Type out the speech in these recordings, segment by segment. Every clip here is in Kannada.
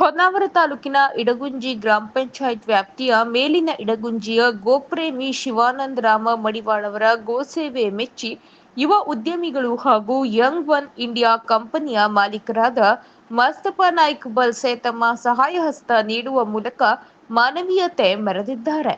ಹೊನ್ನಾವರ ತಾಲೂಕಿನ ಇಡಗುಂಜಿ ಗ್ರಾಮ ಪಂಚಾಯತ್ ವ್ಯಾಪ್ತಿಯ ಮೇಲಿನ ಇಡಗುಂಜಿಯ ಗೋಪ್ರೇಮಿ ಶಿವಾನಂದ ರಾಮ ಅವರ ಗೋಸೇವೆ ಮೆಚ್ಚಿ ಯುವ ಉದ್ಯಮಿಗಳು ಹಾಗೂ ಯಂಗ್ ಒನ್ ಇಂಡಿಯಾ ಕಂಪನಿಯ ಮಾಲೀಕರಾದ ಮಸ್ತಫಾ ನಾಯ್ಕ್ ಬಲ್ಸೆ ತಮ್ಮ ಸಹಾಯ ಹಸ್ತ ನೀಡುವ ಮೂಲಕ ಮಾನವೀಯತೆ ಮೆರೆದಿದ್ದಾರೆ.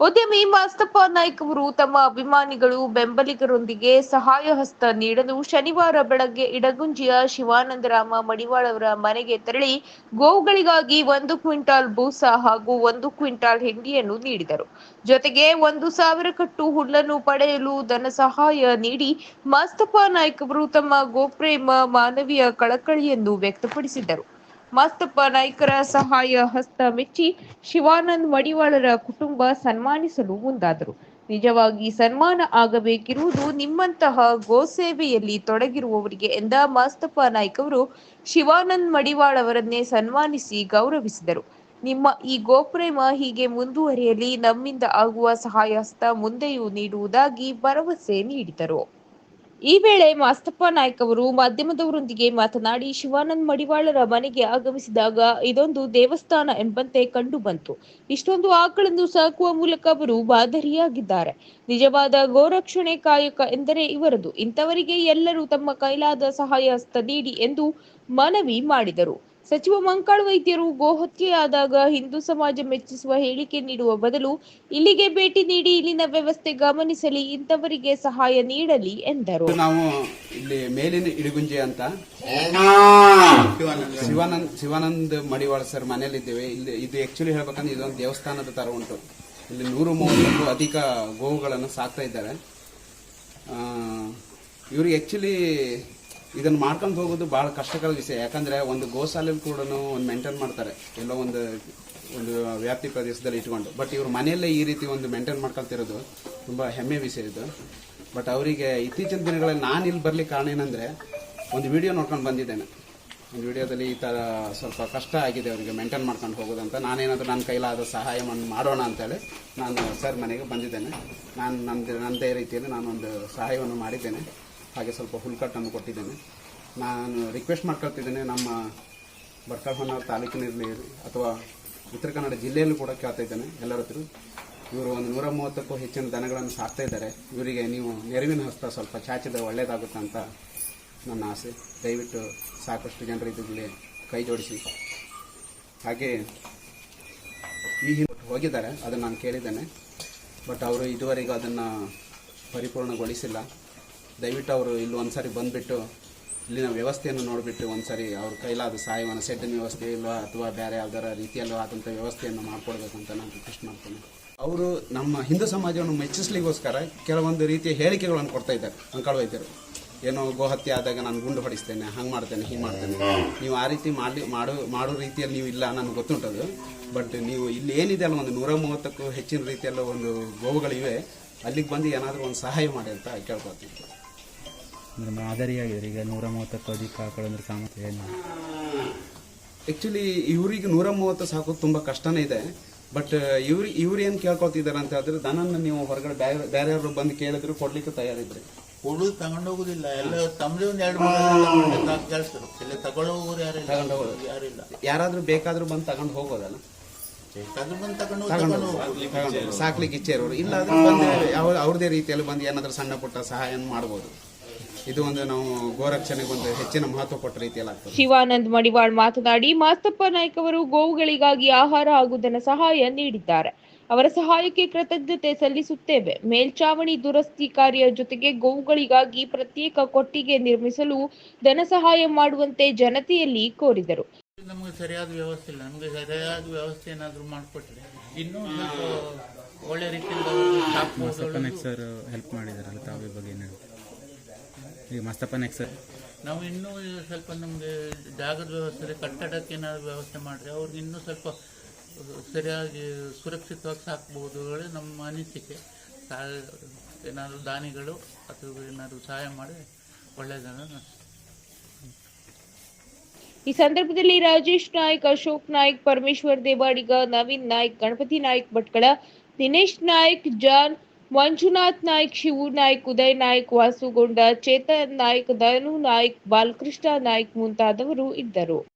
ಉದ್ಯಮಿ ಮಾಸ್ತಪ್ಪ ನಾಯ್ಕ್ ಅವರು ತಮ್ಮ ಅಭಿಮಾನಿಗಳು, ಬೆಂಬಲಿಗರೊಂದಿಗೆ ಸಹಾಯ ಹಸ್ತ ನೀಡಲು ಶನಿವಾರ ಬೆಳಗ್ಗೆ ಇಡಗುಂಜಿಯ ಶಿವಾನಂದರಾಮ ಮಡಿವಾಳ್ ಅವರ ಮನೆಗೆ ತೆರಳಿ ಗೋವುಗಳಿಗಾಗಿ ಒಂದು ಕ್ವಿಂಟಾಲ್ ಬೂಸ ಹಾಗೂ ಒಂದು ಕ್ವಿಂಟಾಲ್ ಹಿಂಡಿಯನ್ನು ನೀಡಿದರು. ಜೊತೆಗೆ ಒಂದು ಸಾವಿರ ಕಟ್ಟು ಹುಲ್ಲನ್ನು ಪಡೆಯಲು ಧನ ಸಹಾಯ ನೀಡಿ ಮಾಸ್ತಪ್ಪ ನಾಯ್ಕ್ ಅವರು ತಮ್ಮ ಗೋಪ್ರೇಮ ಮಾನವೀಯ ಕಳಕಳಿಯನ್ನು ವ್ಯಕ್ತಪಡಿಸಿದರು ಮಾಸ್ತಪ್ಪ ನಾಯ್ಕರ ಸಹಾಯ ಹಸ್ತ ಮೆಚ್ಚಿ ಶಿವಾನಂದ್ ಮಡಿವಾಳರ ಕುಟುಂಬ ಸನ್ಮಾನಿಸಲು ಮುಂದಾದರು. ನಿಜವಾಗಿ ಸನ್ಮಾನ ಆಗಬೇಕಿರುವುದು ನಿಮ್ಮಂತಹ ಗೋಸೇವೆಯಲ್ಲಿ ತೊಡಗಿರುವವರಿಗೆ ಎಂದ ಮಾಸ್ತಪ್ಪ ನಾಯ್ಕ್ ಅವರು ಶಿವಾನಂದ್ ಮಡಿವಾಳ್ ಅವರನ್ನೇ ಸನ್ಮಾನಿಸಿ ಗೌರವಿಸಿದರು. ನಿಮ್ಮ ಈ ಗೋಪ್ರೇಮ ಹೀಗೆ ಮುಂದುವರಿಯಲಿ, ನಮ್ಮಿಂದ ಆಗುವ ಸಹಾಯ ಹಸ್ತ ಮುಂದೆಯೂ ನೀಡುವುದಾಗಿ ಭರವಸೆ ನೀಡಿದರು. ಈ ವೇಳೆ ಮಾಸ್ತಪ್ಪ ನಾಯ್ಕ ಅವರು ಮಾಧ್ಯಮದವರೊಂದಿಗೆ ಮಾತನಾಡಿ ಶಿವಾನಂದ್ ಮಡಿವಾಳರ ಮನೆಗೆ ಆಗಮಿಸಿದಾಗ ಇದೊಂದು ದೇವಸ್ಥಾನ ಎಂಬಂತೆ ಕಂಡು ಬಂತು. ಇಷ್ಟೊಂದು ಆಕಳನ್ನು ಸಾಕುವ ಮೂಲಕ ಅವರು ಮಾದರಿಯಾಗಿದ್ದಾರೆ. ನಿಜವಾದ ಗೋರಕ್ಷಣೆ ಕಾಯಕ ಎಂದರೆ ಇವರದು. ಇಂಥವರಿಗೆ ಎಲ್ಲರೂ ತಮ್ಮ ಕೈಲಾದ ಸಹಾಯ ಹಸ್ತ ನೀಡಿ ಎಂದು ಮನವಿ ಮಾಡಿದರು. ಸಚಿವ ಮಂಕಾಳ್ ವೈದ್ಯರು ಗೋಹತ್ಯೆಯಾದಾಗ ಹಿಂದೂ ಸಮಾಜ ಮೆಚ್ಚಿಸುವ ಹೇಳಿಕೆ ನೀಡುವ ಬದಲು ಇಲ್ಲಿಗೆ ಭೇಟಿ ನೀಡಿ ಇಲ್ಲಿನ ವ್ಯವಸ್ಥೆ ಗಮನಿಸಲಿ, ಇಂಥವರಿಗೆ ಸಹಾಯ ನೀಡಲಿ ಎಂದರು. ನಾವು ಇಲ್ಲಿ ಮೇಲಿನ ಇಡಗುಂಜಿ ಅಂತ ಶಿವಾನಂದ್ ಶಿವಾನಂದ್ ಮಡಿವಾಳ ಸರ್ ಮನೇಲಿದ್ದೇವೆ ಇಲ್ಲಿ ಇದು ಆಕ್ಚುಲಿ ಹೇಳ್ಬೇಕಂದ್ರೆ ಇದೊಂದು ದೇವಸ್ಥಾನದ ತರ ಉಂಟು. ಇಲ್ಲಿ ನೂರು ಮೂವತ್ತಕ್ಕೂ ಅಧಿಕ ಗೋವುಗಳನ್ನು ಸಾಕ್ತಾ ಇದ್ದಾರೆ. ಇವ್ರಿಗೆ ಆಕ್ಚುಲಿ ಇದನ್ನ ಮಾಡ್ಕೊಂಡು ಹೋಗೋದು ಬಹಳ ಕಷ್ಟಕರ ವಿಷಯ. ಯಾಕಂದ್ರೆ ಒಂದು ಗೋಶಾಲೆಯಲ್ಲಿ ಕೂಡ ಒಂದು ಮೇಂಟೈನ್ ಮಾಡ್ತಾರೆ. ಎಲ್ಲೋ ಒಂದು ಒಂದು ವ್ಯಾಪ್ತಿ ಪ್ರದೇಶದಲ್ಲಿ ಇಟ್ಕೊಂಡು. ಬಟ್ ಇವರು ಮನೆಯಲ್ಲೇ ಈ ರೀತಿ ಒಂದು ಮೇಂಟೈನ್ ಮಾಡ್ಕೊಳ್ತಿರೋದು ತುಂಬಾ ಹೆಮ್ಮೆ ವಿಷಯ ಇದು. ಬಟ್ ಅವರಿಗೆ ಇತ್ತೀಚಿನ ದಿನಗಳಲ್ಲಿ ನಾನು ಇಲ್ಲಿ ಬರ್ಲಿಕ್ಕೆ ಕಾರಣ ಏನಂದ್ರೆ, ಒಂದು ವಿಡಿಯೋ ನೋಡ್ಕೊಂಡು ಬಂದಿದ್ದೇನೆ. ಒಂದು ವಿಡಿಯೋದಲ್ಲಿ ಈ ತರ ಸ್ವಲ್ಪ ಕಷ್ಟ ಆಗಿದೆ ಅವರಿಗೆ ಮೇಂಟೈನ್ ಮಾಡ್ಕೊಂಡು ಹೋಗೋದಂತ ನಾನೇನಾದ್ರೂ ನನ್ನ ಕೈಲಾದ ಸಹಾಯವನ್ನು ಮಾಡೋಣ ಅಂತೇಳಿ ನಾನು ಸರ್ ಮನೆಗೆ ಬಂದಿದ್ದೇನೆ. ನಾನು ನಂದು ನನ್ನದೇ ರೀತಿಯಲ್ಲಿ ನಾನೊಂದು ಸಹಾಯವನ್ನು ಮಾಡಿದ್ದೇನೆ. ಹಾಗೆ ಸ್ವಲ್ಪ ಹುಲ್ಕಟ್ಟನ್ನು ಕೊಟ್ಟಿದ್ದೇನೆ. ನಾನು ರಿಕ್ವೆಸ್ಟ್ ಮಾಡ್ಕೊಳ್ತಿದ್ದೇನೆ ನಮ್ಮ ಹೊನ್ನಾವರ ತಾಲೂಕಿನಲ್ಲಿ ಅಥವಾ ಉತ್ತರ ಕನ್ನಡ ಜಿಲ್ಲೆಯಲ್ಲೂ ಕೂಡ ಕೇಳ್ತಾ ಇದ್ದೇನೆ ಎಲ್ಲರ ಹತ್ರ. ಇವರು ಒಂದು ನೂರ ಮೂವತ್ತಕ್ಕೂ ಹೆಚ್ಚಿನ ದನಗಳನ್ನು ಸಾಕ್ತಾ ಇದ್ದಾರೆ. ಇವರಿಗೆ ನೀವು ನೆರವಿನ ಹಸ್ತ ಸ್ವಲ್ಪ ಚಾಚಿದ್ರೆ ಒಳ್ಳೆಯದಾಗುತ್ತೆ ಅಂತ ನನ್ನ ಆಸೆ. ದಯವಿಟ್ಟು ಸಾಕಷ್ಟು ಜನರು ಇದರಲ್ಲಿ ಕೈ ಜೋಡಿಸಿ. ಹಾಗೆ ಈ ಹೋಗಿದ್ದಾರೆ, ಅದನ್ನು ನಾನು ಕೇಳಿದ್ದೇನೆ. ಬಟ್ ಅವರು ಇದುವರೆಗೂ ಅದನ್ನು ಪರಿಪೂರ್ಣಗೊಳಿಸಿಲ್ಲ. ದಯವಿಟ್ಟು ಅವರು ಇಲ್ಲಿ ಒಂದ್ಸರಿ ಬಂದುಬಿಟ್ಟು ಇಲ್ಲಿನ ವ್ಯವಸ್ಥೆಯನ್ನು ನೋಡಿಬಿಟ್ಟು ಒಂದ್ಸರಿ ಅವ್ರ ಕೈಲಾದ ಸಹಾಯವನ್ನು ಸೆಡ್ಡಿನ ವ್ಯವಸ್ಥೆ ಇಲ್ವಾ ಅಥವಾ ಬೇರೆ ಯಾವ್ದಾರ ರೀತಿಯಲ್ಲೂ ಆದಂಥ ವ್ಯವಸ್ಥೆಯನ್ನು ಮಾಡ್ಕೊಡ್ಬೇಕು ಅಂತ ನಾನು ರಿಕ್ವೆಸ್ಟ್ ಮಾಡ್ತೀನಿ. ಅವರು ನಮ್ಮ ಹಿಂದೂ ಸಮಾಜವನ್ನು ಮೆಚ್ಚಿಸ್ಲಿಕ್ಕೋಸ್ಕರ ಕೆಲವೊಂದು ರೀತಿಯ ಹೇಳಿಕೆಗಳನ್ನು ಕೊಡ್ತಾ ಇದ್ದಾರೆ ಅಂಕಳ ವೈದ್ಯರು. ಏನೋ ಗೋಹತ್ಯೆ ಆದಾಗ ನಾನು ಗುಂಡು ಹೊಡಿಸ್ತೇನೆ, ಹಂಗೆ ಮಾಡ್ತೇನೆ, ಹಿಂಗೆ ಮಾಡ್ತೇನೆ. ನೀವು ಆ ರೀತಿ ಮಾಡಿ, ಮಾಡೋ ಮಾಡೋ ರೀತಿಯಲ್ಲಿ ನೀವು ಇಲ್ಲ, ನನಗೆ ಗೊತ್ತುಂಟದು. ಬಟ್ ನೀವು ಇಲ್ಲಿ ಏನಿದೆ ಅಲ್ಲ, ಒಂದು ನೂರ ಮೂವತ್ತಕ್ಕೂ ಹೆಚ್ಚಿನ ರೀತಿಯಲ್ಲ ಒಂದು ಗೋವುಗಳಿವೆ. ಅಲ್ಲಿಗೆ ಬಂದು ಏನಾದರೂ ಒಂದು ಸಹಾಯ ಮಾಡಿ ಅಂತ ಕೇಳ್ಕೊಳ್ತೀನಿ. ಅಂದ್ರೆ ಮಾದರಿಯಾಗಿದ್ದಾರೆ ಈಗ ನೂರ ಮೂವತ್ತಕ್ಕೂ ಅಧಿಕ ಆಕಳಂದ್ರೆ ಸಾಮರ್ಥ್ಯ ಏನು? ಆ್ಯಕ್ಚುಲಿ ಇವ್ರಿಗೆ ನೂರ ಮೂವತ್ತು ಸಾಕೋದು ತುಂಬಾ ಕಷ್ಟನೇ ಇದೆ. ಬಟ್ ಇವ್ರು ಇವ್ರು ಏನು ಕೇಳ್ಕೊತಿದ್ದಾರೆ ಅಂತ ಹೇಳಿದ್ರೆ ದನನ ನೀವು ಹೊರಗಡೆ ಬೇರೆ ಬೇರೆಯವರು ಬಂದು ಕೇಳಿದ್ರು ಕೊಡ್ಲಿಕ್ಕೆ ತಯಾರಿದ್ರಿ ಕೊಡು ತಗೊಂಡೋಗುದಿಲ್ಲ ಎಲ್ಲ ತಮ್ಮದೇ ಒಂದು ಎರಡು ಮೂರು ಕೇಳಿಸ್ತಾರೆ. ಇಲ್ಲ ತಗೊಳ್ಳೋರು ಯಾರಿಲ್ಲ ತಗೊಂಡು ಹೋಗೋದು. ಯಾರಿಲ್ಲ. ಯಾರಾದರೂ ಬೇಕಾದರೂ ಬಂದು ತಗೊಂಡು ಹೋಗೋದಲ್ಲ? ಬೇಕಾದ್ರೂ ಬಂದು ತಗೊಂಡು ತಗೊಂಡು ಸಾಕ್ಲಿಕ್ಕೆ ಇಚ್ಛೆ ಇರೋರು. ಇಲ್ಲ ಆದ್ರೂ ಬಂದು ಯಾವ ಅವ್ರದೇ ರೀತಿಯಲ್ಲಿ ಬಂದು ಏನಾದ್ರೂ ಸಣ್ಣ ಪುಟ್ಟ ಸಹಾಯ ಮಾಡ್ಬೋದು. ಇದು ಒಂದು ನಾವು ಗೋರಕ್ಷಣೆಗೆ ಒಂದು ಹೆಚ್ಚಿನ ಮಹತ್ವ ಕೊಟ್ಟ ರೀತಿಯಲ್ಲಿ ಆಗ್ತದೆ. ಶಿವಾನಂದ್ ಮಡಿವಾಳ್ ಮಾತನಾಡಿ ಮಾಸ್ತಪ್ಪ ನಾಯ್ಕ ಅವರು ಗೋವುಗಳಿಗಾಗಿ ಆಹಾರ ಹಾಗೂ ಧನ ಸಹಾಯ ನೀಡಿದ್ದಾರೆ. ಅವರ ಸಹಾಯಕ್ಕೆ ಕೃತಜ್ಞತೆ ಸಲ್ಲಿಸುತ್ತೇವೆ. ಮೇಲ್ಚಾವಣಿ ದುರಸ್ತಿ ಕಾರ್ಯ ಜೊತೆಗೆ ಗೋವುಗಳಿಗಾಗಿ ಪ್ರತ್ಯೇಕ ಕೊಟ್ಟಿಗೆ ನಿರ್ಮಿಸಲು ಧನ ಸಹಾಯ ಮಾಡುವಂತೆ ಜನತೆಯಲ್ಲಿ ಕೋರಿದರು. ನಮಗೆ ಸರಿಯಾದ ವ್ಯವಸ್ಥೆ ಇಲ್ಲ. ನಮಗೆ ಸರಿಯಾದ ವ್ಯವಸ್ಥೆ ಏನಾದರೂ ಮಾಡಿಕೊಟ್ರೆ ಇನ್ನೂ ಒಳ್ಳೆ ರೀತಿಯಿಂದ ಹೆಲ್ಪ್ ಮಾಡಿದಾರಲ್ಲ ತಾವೇ ಬಗ್ಗೆ ಏನು ಹೇಳ್ತೀರಿ? ಈಗ ಸರ್ ನಾವು ಇನ್ನೂ ಸ್ವಲ್ಪ ನಮಗೆ ಜಾಗದ ವ್ಯವಸ್ಥೆ ಕಟ್ಟಡಕ್ಕೆ ಏನಾದರೂ ವ್ಯವಸ್ಥೆ ಮಾಡಿದ್ರೆ ಅವ್ರಿಗೆ ಇನ್ನೂ ಸ್ವಲ್ಪ ಸರಿಯಾಗಿ ಸುರಕ್ಷಿತವಾಗಿ ಸಾಕ್ಬೋದು ಹೇಳಿ ನಮ್ಮ ಅನಿಸಿಕೆ. ಸಹಾಯ ಏನಾದರೂ ದಾನಿಗಳು ಅಥವಾ ಏನಾದರೂ ಸಹಾಯ ಮಾಡಿ ಒಳ್ಳೆಯದನ್ನು ಈ ಸಂದರ್ಭದಲ್ಲಿ ರಾಜೇಶ್ ನಾಯ್ಕ್ ಅಶೋಕ್ ನಾಯ್ಕ್ ಪರಮೇಶ್ವರ್ ದೇವಾಡಿಗ ನವೀನ್ ನಾಯ್ಕ್ ಗಣಪತಿ ನಾಯ್ಕ್ ಭಟ್ಕಳ ದಿನೇಶ್ ನಾಯ್ಕ್ ಜಾನ್ ಮಂಜುನಾಥ್ ನಾಯ್ಕ್, ಶಿವು ನಾಯ್ಕ್, ಉದಯ್ ನಾಯ್ಕ್, ವಾಸುಗೊಂಡ, ಚೇತನ್ ನಾಯ್ಕ್, ಧನು ನಾಯ್ಕ್, ಬಾಲಕೃಷ್ಣ ನಾಯ್ಕ್ ಮುಂತಾದವರು ಇದ್ದರು.